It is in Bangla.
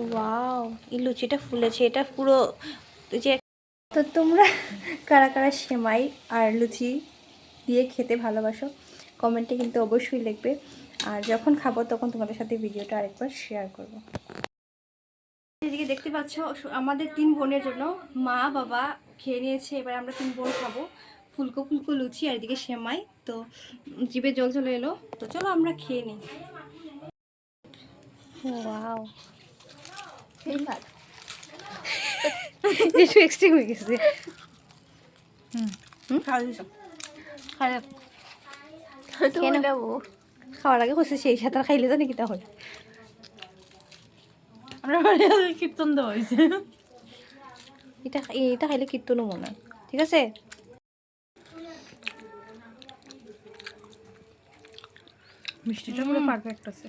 ওয়াও, এই লুচিটা ফুলেছে, এটা পুরো যে তো তোমরা কারা কারা সেমাই আর লুচি দিয়ে খেতে ভালোবাসো, কমেন্টে কিন্তু অবশ্যই লিখবে। আর যখন খাব তখন তোমাদের সাথে ভিডিওটা আরেকবার শেয়ার করব। এদিকে দেখতে পাচ্ছ আমাদের তিন বোনের জন্য মা, বাবা খেয়ে নিয়েছে, এবার আমরা তিন বোন খাব। ফুলকো ফুলকো লুচি আর এদিকে সেমাই। তো জিভে জল চলে এলো। তো চলো আমরা খেয়ে নিই। ওয়াও। একটু এক্সট্রিম হয়ে গেছে। খাওয়ার আগে কইছে সেই সাথে আর খাইলে তো নাকি তাহলে? কীর্তন দেওয়া হয়েছে। এটা এটা খাইলে কীর্তনও মনে হয়। ঠিক আছে? মিষ্টিটা পুরো পারফেক্ট আছে।